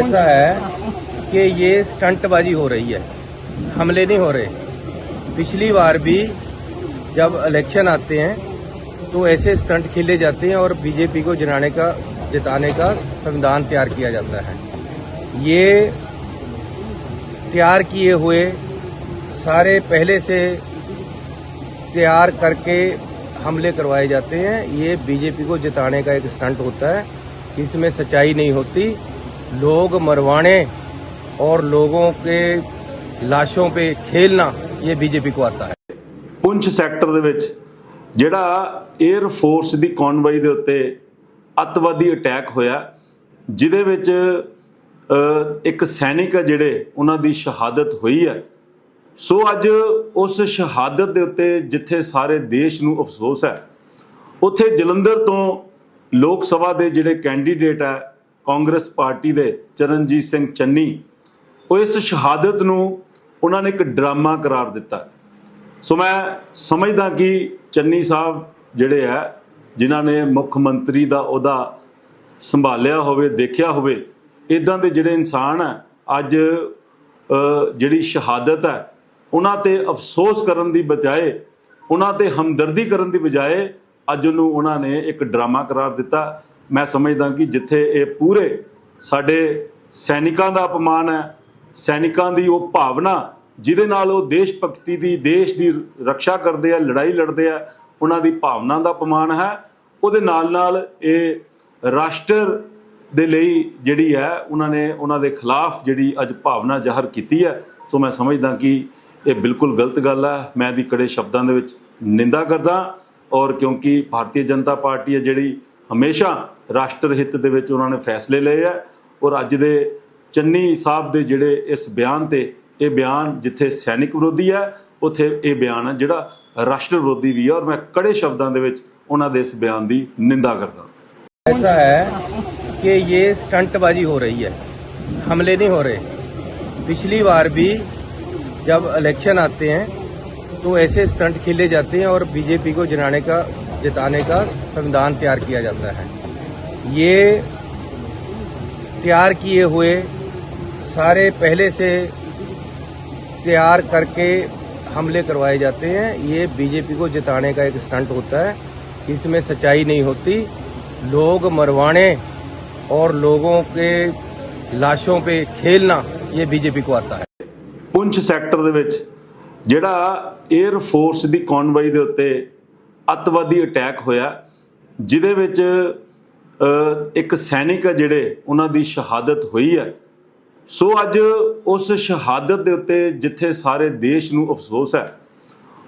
ऐसा है कि ये स्टंटबाजी हो रही है। हमले नहीं हो रहे। पिछली बार भी जब इलेक्शन आते हैं तो ऐसे स्टंट खेले जाते हैं और बीजेपी को जिताने का जिताने का संविधान तैयार किया जाता है। ये तैयार किए हुए सारे पहले से तैयार करके हमले करवाए जाते हैं। ये बीजेपी को जिताने का एक स्टंट होता है। इसमें सच्चाई नहीं होती। लोग मरवाने और लोगों के ਲਾਸ਼ੋਂ 'ਤੇ ਖੇਲਣਾ ਇਹ ਬੀਜੇਪੀ ਕੋ ਆਤਾ ਹੈ ਪੁੰਛ ਸੈਕਟਰ ਦੇ ਵਿੱਚ ਜਿਹੜਾ 에ਅਰ ਫੋਰਸ ਦੀ ਕਨਵਾਈ ਦੇ ਉੱਤੇ ਅਤਵਾਦੀ ਅਟੈਕ ਹੋਇਆ ਜਿਹਦੇ ਵਿੱਚ ਇੱਕ ਸੈਨਿਕ ਆ ਜਿਹੜੇ ਉਹਨਾਂ ਦੀ ਸ਼ਹਾਦਤ ਹੋਈ ਹੈ ਸੋ ਅੱਜ ਉਸ ਸ਼ਹਾਦਤ ਦੇ ਉੱਤੇ ਜਿੱਥੇ ਸਾਰੇ ਦੇਸ਼ ਨੂੰ ਅਫਸੋਸ ਹੈ ਉੱਥੇ ਜਲੰਧਰ ਤੋਂ ਲੋਕ ਸਭਾ ਦੇ ਜਿਹੜੇ ਕੈਂਡੀਡੇਟ ਹੈ ਕਾਂਗਰਸ ਪਾਰਟੀ ਦੇ ਚਰਨਜੀਤ ਸਿੰਘ ਚੰਨੀ, ਉਹ ਇਸ ਸ਼ਹਾਦਤ ਨੂੰ ਉਹਨਾਂ ਨੇ ਇੱਕ ਡਰਾਮਾ ਕਰਾਰ ਦਿੱਤਾ। ਸੋ ਮੈਂ ਸਮਝਦਾ ਕਿ ਚੰਨੀ ਸਾਹਿਬ ਜਿਹੜੇ ਹੈ ਜਿਨ੍ਹਾਂ ਨੇ ਮੁੱਖ ਮੰਤਰੀ ਦਾ ਉਹਦਾ ਸੰਭਾਲਿਆ ਹੋਵੇ, ਦੇਖਿਆ ਹੋਵੇ ਇਦਾਂ ਦੇ ਜਿਹੜੇ ਇਨਸਾਨ ਹੈ ਅੱਜ ਜਿਹੜੀ ਸ਼ਹਾਦਤ ਹੈ ਉਹਨਾਂ ਤੇ ਅਫਸੋਸ ਕਰਨ ਦੀ ਬਜਾਏ, ਉਹਨਾਂ ਤੇ ਹਮਦਰਦੀ ਕਰਨ ਦੀ ਬਜਾਏ ਅੱਜ ਉਹਨੂੰ ਉਹਨਾਂ ਨੇ ਇੱਕ ਡਰਾਮਾ ਕਰਾਰ ਦਿੱਤਾ। ਮੈਂ ਸਮਝਦਾ ਕਿ ਜਿੱਥੇ ਇਹ ਪੂਰੇ ਸਾਡੇ ਸੈਨਿਕਾਂ ਦਾ ਅਪਮਾਨ ਹੈ, ਸੈਨਿਕਾਂ ਦੀ ਉਹ ਭਾਵਨਾ ਜਿਹਦੇ ਨਾਲ ਉਹ ਦੇਸ਼ ਭਗਤੀ ਦੀ, ਦੇਸ਼ ਦੀ ਰੱਖਿਆ ਕਰਦੇ ਆ, ਲੜਾਈ ਲੜਦੇ ਆ, ਉਹਨਾਂ ਦੀ ਭਾਵਨਾ ਦਾ ਅਪਮਾਨ ਹੈ। ਉਹਦੇ ਨਾਲ ਨਾਲ ਇਹ ਰਾਸ਼ਟਰ ਦੇ ਲਈ ਜਿਹੜੀ ਹੈ, ਉਹਨਾਂ ਨੇ ਉਹਨਾਂ ਦੇ ਖਿਲਾਫ ਜਿਹੜੀ ਅੱਜ ਭਾਵਨਾ ਜ਼ਾਹਰ ਕੀਤੀ ਹੈ। ਸੋ ਮੈਂ ਸਮਝਦਾ ਕਿ ਇਹ ਬਿਲਕੁਲ ਗਲਤ ਗੱਲ ਹੈ। ਮੈਂ ਦੀ ਕੜੇ ਸ਼ਬਦਾਂ ਦੇ ਵਿੱਚ ਨਿੰਦਾ ਕਰਦਾ ਔਰ ਕਿਉਂਕਿ ਭਾਰਤੀ ਜਨਤਾ ਪਾਰਟੀ ਹੈ ਜਿਹੜੀ ਹਮੇਸ਼ਾ ਰਾਸ਼ਟਰ ਹਿੱਤ ਦੇ ਵਿੱਚ ਉਹਨਾਂ ਨੇ ਫੈਸਲੇ ਲਏ ਆ ਔਰ ਅੱਜ ਦੇ ਚੰਨੀ ਸਾਹਿਬ ਦੇ ਜਿਹੜੇ ਇਸ ਬਿਆਨ ਤੇ ਇਹ ਬਿਆਨ ਜਿੱਥੇ ਸੈਨਿਕ ਵਿਰੋਧੀ ਹੈ ਉੱਥੇ ਇਹ ਬਿਆਨ ਹੈ ਜਿਹੜਾ ਰਾਸ਼ਟਰ ਵਿਰੋਧੀ ਵੀ ਹੈ ਔਰ ਮੈਂ ਕੜੇ ਸ਼ਬਦਾਂ ਦੇ ਵਿੱਚ ਉਹਨਾਂ ਦੇ ਇਸ ਬਿਆਨ ਦੀ ਨਿੰਦਾ ਕਰਦਾ ऐसा है कि ये स्टंटबाजी हो रही है हमले नहीं हो रहे पिछली बार भी जब इलेक्शन आते हैं तो ऐसे स्टंट खेले जाते हैं और बीजेपी को जिताने का जिताने का संविधान तैयार किया जाता है ये तैयार किए हुए सारे पहले से तैयार करके हमले करवाए जाते हैं ये बीजेपी को जिताने का एक स्टंट होता है इसमें सच्चाई नहीं होती लोग मरवाने और लोगों के ਲਾਸ਼ੋਂ 'ਤੇ ਖੇਲਣਾ ਇਹ ਬੀਜੇਪੀ ਕੋ ਆਤਾ ਹੈ ਪੁੰਛ ਸੈਕਟਰ ਦੇ ਵਿੱਚ ਜਿਹੜਾ 에ਅਰ ਫੋਰਸ ਦੀ ਕਨਵਾਈ ਦੇ ਉੱਤੇ ਅੱਤਵਾਦੀ ਅਟੈਕ ਹੋਇਆ, ਜਿਹਦੇ ਵਿੱਚ ਇੱਕ ਸੈਨਿਕ ਆ ਜਿਹੜੇ, ਉਹਨਾਂ ਦੀ ਸ਼ਹਾਦਤ ਹੋਈ ਹੈ ਸੋ ਅੱਜ ਉਸ ਸ਼ਹਾਦਤ ਦੇ ਉੱਤੇ ਜਿੱਥੇ ਸਾਰੇ ਦੇਸ਼ ਨੂੰ ਅਫਸੋਸ ਹੈ,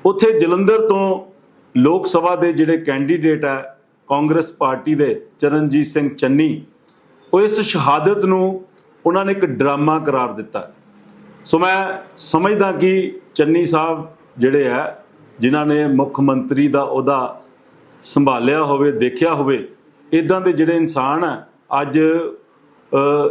ਉੱਥੇ ਜਲੰਧਰ ਤੋਂ ਲੋਕ ਸਭਾ ਦੇ ਜਿਹੜੇ ਕੈਂਡੀਡੇਟ ਹੈ ਕਾਂਗਰਸ ਪਾਰਟੀ ਦੇ ਚਰਨਜੀਤ ਸਿੰਘ ਚੰਨੀ, ਉਹ ਇਸ ਸ਼ਹਾਦਤ ਨੂੰ ਉਹਨਾਂ ਨੇ ਇੱਕ ਡਰਾਮਾ ਕਰਾਰ ਦਿੱਤਾ। ਸੋ ਮੈਂ ਸਮਝਦਾ ਕਿ ਚੰਨੀ ਸਾਹਿਬ ਜਿਹੜੇ ਹੈ ਜਿਨ੍ਹਾਂ ਨੇ ਮੁੱਖ ਮੰਤਰੀ ਦਾ ਉਹਦਾ ਸੰਭਾਲਿਆ ਹੋਵੇ, ਦੇਖਿਆ ਹੋਵੇ ਇਦਾਂ ਦੇ ਜਿਹੜੇ ਇਨਸਾਨ ਹੈ ਅੱਜ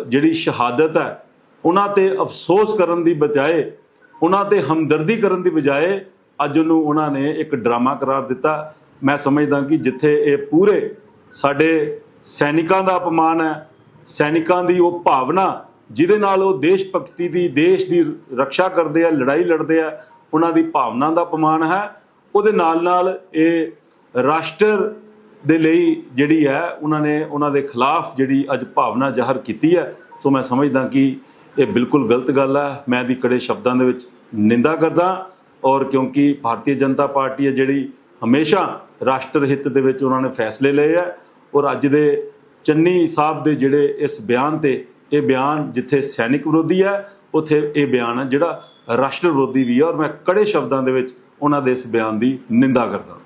ਜਿਹੜੀ ਸ਼ਹਾਦਤ ਹੈ ਉਹਨਾਂ ਤੇ ਅਫਸੋਸ ਕਰਨ ਦੀ ਬਜਾਏ, ਉਹਨਾਂ ਤੇ ਹਮਦਰਦੀ ਕਰਨ ਦੀ ਬਜਾਏ ਅੱਜ ਉਹਨੂੰ ਉਹਨਾਂ ਨੇ ਇੱਕ ਡਰਾਮਾ ਕਰਾਰ ਦਿੱਤਾ। ਮੈਂ ਸਮਝਦਾ ਕਿ ਜਿੱਥੇ ਇਹ ਪੂਰੇ ਸਾਡੇ ਸੈਨਿਕਾਂ ਦਾ ਅਪਮਾਨ ਹੈ, ਸੈਨਿਕਾਂ ਦੀ ਉਹ ਭਾਵਨਾ, ਜਿਹਦੇ ਨਾਲ ਉਹ ਦੇਸ਼ ਭਗਤੀ ਦੀ, ਦੇਸ਼ ਦੀ ਰੱਖਿਆ ਕਰਦੇ ਆ, ਲੜਾਈ ਲੜਦੇ ਆ ਉਹਨਾਂ ਦੀ ਭਾਵਨਾ ਦਾ ਅਪਮਾਨ ਹੈ। ਉਹਦੇ ਨਾਲ ਨਾਲ ਇਹ ਰਾਸ਼ਟਰ ਦੇ ਲਈ ਜਿਹੜੀ ਹੈ, ਉਹਨਾਂ ਨੇ ਉਹਨਾਂ ਦੇ ਖਿਲਾਫ ਜਿਹੜੀ ਅੱਜ ਭਾਵਨਾ ਜ਼ਾਹਰ ਕੀਤੀ ਹੈ। ਸੋ ਮੈਂ ਸਮਝਦਾ ਕਿ ਇਹ ਬਿਲਕੁਲ ਗਲਤ ਗੱਲ ਹੈ। ਮੈਂ ਦੀ ਕੜੇ ਸ਼ਬਦਾਂ ਦੇ ਵਿੱਚ ਨਿੰਦਾ ਕਰਦਾ ਔਰ ਕਿਉਂਕਿ ਭਾਰਤੀ ਜਨਤਾ ਪਾਰਟੀ ਹੈ ਜਿਹੜੀ ਹਮੇਸ਼ਾ ਰਾਸ਼ਟਰ ਹਿੱਤ ਦੇ ਵਿੱਚ ਉਹਨਾਂ ਨੇ ਫੈਸਲੇ ਲਏ ਆ ਔਰ ਅੱਜ ਦੇ ਚੰਨੀ ਸਾਹਿਬ ਦੇ ਜਿਹੜੇ ਇਸ ਬਿਆਨ ਤੇ, ਇਹ ਬਿਆਨ ਜਿੱਥੇ ਸੈਨਿਕ ਵਿਰੋਧੀ ਹੈ ਉੱਥੇ ਇਹ ਬਿਆਨ ਆ ਜਿਹੜਾ ਰਾਸ਼ਟਰ ਵਿਰੋਧੀ ਵੀ ਹੈ ਔਰ ਮੈਂ ਕੜੇ ਸ਼ਬਦਾਂ ਦੇ ਵਿੱਚ ਉਹਨਾਂ ਦੇ ਇਸ ਬਿਆਨ ਦੀ ਨਿੰਦਾ ਕਰਦਾ